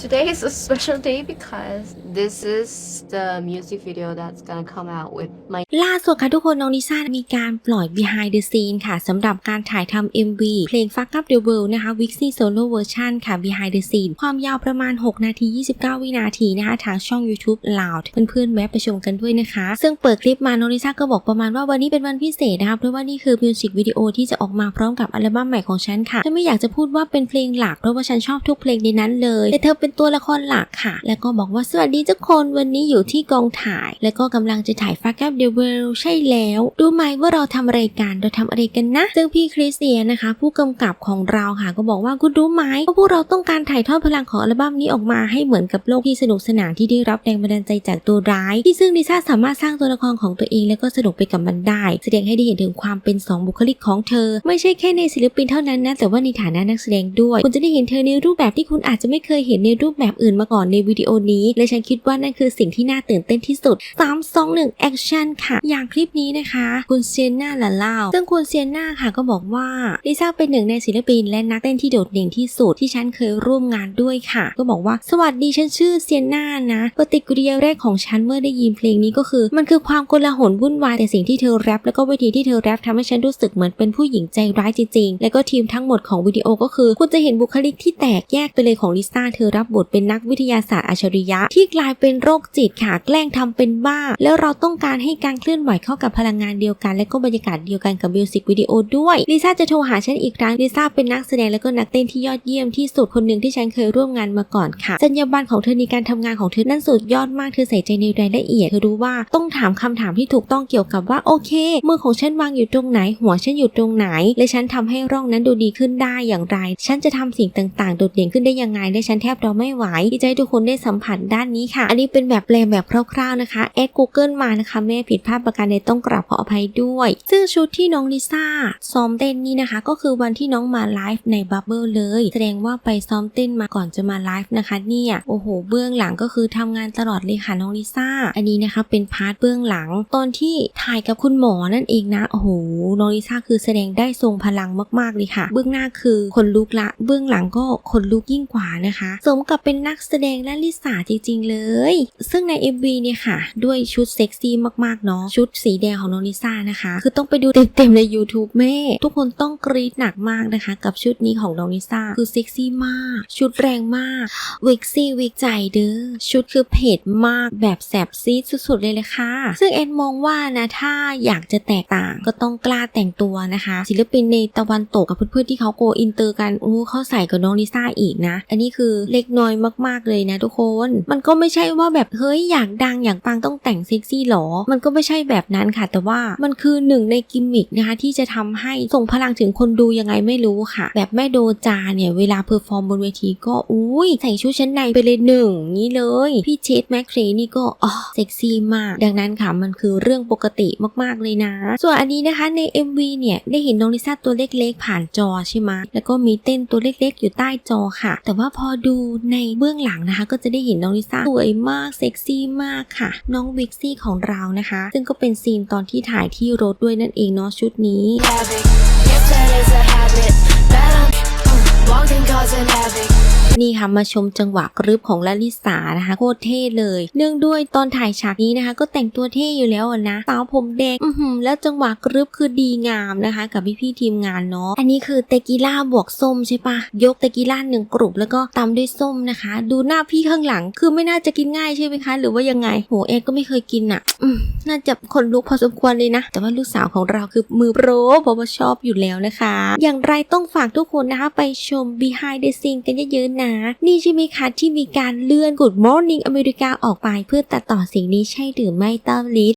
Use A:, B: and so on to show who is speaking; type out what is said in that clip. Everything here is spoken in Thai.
A: Today is a special day because this is the music video that's gonna come out with my
B: ล่าสุดค่ะทุกคนน้องลิซ่ามีการปล่อย behind the scene ค่ะสำหรับการถ่ายทำ MV เพลง Fuck Up the World นะคะ Wixie Solo Version ค่ะ behind the scene ความยาวประมาณ 6 นาที 29 วินาทีนะคะทางช่อง YouTube Loud เพื่อนๆแวะไปชมกันด้วยนะคะ ซึ่งเปิดคลิปมาน้องลิซ่าก็บอกประมาณว่าวันนี้เป็นวันพิเศษนะคะเพราะว่านี่คือมิวสิกวิดีโอที่จะออกมาพร้อมกับอัลบั้มใหม่ของฉันค่ะฉันไม่อยากจะพูดว่าเป็นเพลงหลักเพราะว่าฉันชอบทุกเพลงในนั้นเลยแต่เธอเป็นตัวละครหลักค่ะ แล้วก็บอกว่าสวัสดีทุกคนวันนี้อยู่ที่กองถ่าย แล้วก็กำลังจะถ่าย Fuck Up the World ใช่แล้วรู้ไหมว่าเราทำอะไรกันเราทำอะไรกันนะ ซึ่งพี่คริสเตียนนะคะ ผู้กำกับของเราค่ะ ก็บอกว่าคุณรู้ไหมว่าพวกเราต้องการถ่ายทอดพลังของอัลบั้มนี้ออกมาให้เหมือนกับโลกที่สนุกสนานที่ได้รับแรงบันดาลใจจากตัวร้าย ที่ซึ่งลิซ่าสามารถสร้างตัวละครของตัวเองแล้วก็สนุกไปกับมันได้ แสดงให้ได้เห็นถึงความเป็นสองบุคลิกของเธอ ไม่ใช่แค่ในศิลปินเท่านั้นนะแต่ว่าในฐานะนักแสดงด้วย คุณจะได้เห็นเธอในรูปแบบที่คุณอาจจะไม่เคยเห็นในรูปแบบอื่นมาก่อนในวิดีโอนี้ และฉันคิดว่านั่นคือสิ่งที่น่าตื่นเต้นที่สุด 3 2 1แอคชั่นค่ะ อย่างคลิปนี้นะคะ คุณเซียน่าละเล่า ซึ่งคุณเซียน่าค่ะก็บอกว่าลิซ่าเป็นหนึ่งในศิลปิน และนักเต้นที่โดดเด่นที่สุดที่ฉันเคยร่วมงานด้วยค่ะ ก็บอกว่าสวัสดีฉันชื่อเซียน่านะปฏิกิริยาแรกของฉันเมื่อได้ยินเพลงนี้ก็คือ มันคือความโกลาหลวุ่นวายแต่สิ่งที่เธอแรปแล้วก็วิธีที่เธอแรปทำให้ฉันรู้สึกเหมือนเป็นผู้หญิงใจร้ายจริงๆแล้วก็ทีมทั้งหมดของวิดีโอก็คือ คุณจะเห็นบุคลิกที่แตกแยกไปเลยของลิซ่าเธอรับบทเป็นนักวิทยาศาสตร์อัจฉริยะ ที่กลายเป็นโรคจิตค่ะแกล้งทำเป็นบ้า แล้วเราต้องการให้การเคลื่อนไหวเข้ากับพลังงานเดียวกัน และก็บรรยากาศเดียวกันกับมิวสิกวิดีโอด้วยลิซ่าจะโทรหาฉันอีกครั้งลิซ่าเป็นนักแสดงและก็นักเต้นที่ยอดเยี่ยมที่สุดคนหนึ่งที่ฉันเคยร่วมงานมาก่อนค่ะจรรยาบรรณของเธอในการทำงานของเธอนั่นสุดยอดมากเธอใส่ใจในรายละเอียดเธอรู้ว่าต้องถามคำถามที่ถูกต้องเกี่ยวกับว่าโอเคมือของฉันวางอยู่ตรงไหน หัวฉันอยู่ตรงไหน และฉันทำให้ร่องนั้นดูดีขึ้นได้อย่างไร ฉันจะทำสิ่งต่างๆ โดดเด่นขึ้นได้ยังไงและฉันแทบเราไม่ไหวที่จะให้ทุกคนได้สัมผัสด้านนี้ค่ะ อันนี้เป็นแบบแปลแบบคร่าวๆนะคะแอด Google มานะคะแม่ผิดพลาดประการใดต้องกราบขออภัยด้วย ซึ่งชุดที่น้องลิซ่าซ้อมเต้นนี่นะคะ ก็คือวันที่น้องมาไลฟ์ในบับเบิลเลย แสดงว่าไปซ้อมเต้นมาก่อนจะมาไลฟ์นะคะเนี่ยโอ้โห เบื้องหลังก็คือทำงานตลอดเลยค่ะน้องลิซ่าอันนี้นะคะเป็นพาร์ทเบื้องหลัง ตอนที่ถ่ายกับคุณหมอนั่นเองนะโอ้โหน้องลิซ่าคือแสดงได้ทรงพลังมากๆเลยค่ะ เบื้องหน้าคือคนลุกละ เบื้องหลังก็คนลุกยิ่งกว่านะคะสมกับเป็นนักแสดงและลิซ่าจริง ๆ เลย ซึ่งใน MV เนี่ยค่ะ ด้วยชุดเซ็กซี่มากๆเนาะชุดสีแดงของน้องลิซ่านะคะ คือต้องไปดูเต็มๆใน YouTube แม่ ทุกคนต้องกรี๊ดหนักมากนะคะ กับชุดนี้ของน้องลิซ่าคือเซ็กซี่มาก ชุดแรงมากวิกซี่วิกใจเด้อชุดคือเผ็ดมากแบบแสบซีดสุดๆเลยเลยค่ะ ซึ่งเอ็นมองว่านะถ้าอยากจะแตกต่างก็ต้องกล้าแต่งตัวนะคะ ศิลปินในตะวันตกกับเพื่อนๆที่เขาโกอินเตอร์กันอู้เขาใส่กับน้องลิซ่าอีกนะ อันนี้คือเล็กน้อยมากๆเลยนะทุกคน มันก็ไม่ใช่ว่าแบบเฮ้ยอยากดังอยากปังต้องแต่งเซ็กซี่หรอ มันก็ไม่ใช่แบบนั้นค่ะ แต่ว่ามันคือหนึ่งในกิมมิคนะคะที่จะทำให้ส่งพลังถึงคนดูยังไงไม่รู้ค่ะ แบบแม่โดจาเนี่ยเวลาเพอร์ฟอร์มบนเวทีก็อุ้ยใส่ชุดชั้นในไปเลยหนึ่งนี้เลย พี่เชดแมคเครนี่ก็อ๋อเซ็กซี่มาก ดังนั้นค่ะมันคือเรื่องปกติมากๆเลยนะ ส่วนอันนี้นะคะใน MV เนี่ยได้เห็นน้องลิซ่าตัวเล็กๆ ผ่านจอใช่ไหมแล้วก็มีเต้นตัวเล็กๆ อยู่ใต้จอค่ะ แต่ว่าพอดูในเบื้องหลังนะคะ ก็จะได้เห็นน้องลิซ่าสวยมากเซ็กซี่มากค่ะ น้องวิกซี่ของเรานะคะ ซึ่งก็เป็นซีนตอนที่ถ่ายที่รถด้วยนั่นเองเนาะชุดนี้
C: havoc.
B: นี่ค่ะมาชมจังหวะกรึบของลลิสานะคะโคตรเท่เลย เนื่องด้วยตอนถ่ายฉากนี้นะคะ ก็แต่งตัวเท่อยู่แล้วนะสาวผมแดงอือหือแล้วจังหวะกรึบคือดีงามนะคะ กับพี่ๆทีมงานเนาะอันนี้คือเตกิล่าบวกส้มใช่ปะยกเตกิล่าหนึ่งกรุบแล้วก็ตาด้วยส้มนะคะ ดูหน้าพี่ข้างหลังคือไม่น่าจะกินง่ายใช่ไหมคะ หรือว่ายังไงโหเอ็ก็ไม่เคยกินอะอืมน่าจะคนลุกพอสมควรเลยนะ แต่ว่าลูกสาวของเราคือมือโปรเพราะว่าชอบอยู่แล้วนะคะ อย่างไรต้องฝากทุกคนนะคะ ไปชม behind the scene กันเยอะๆนะ นี่ใช่ไหมคะที่มีการเลื่อน Good Morning อเมริกาออกไปเพื่อตัดต่อสิ่งนี้ใช่หรือไม่ต้าลิศ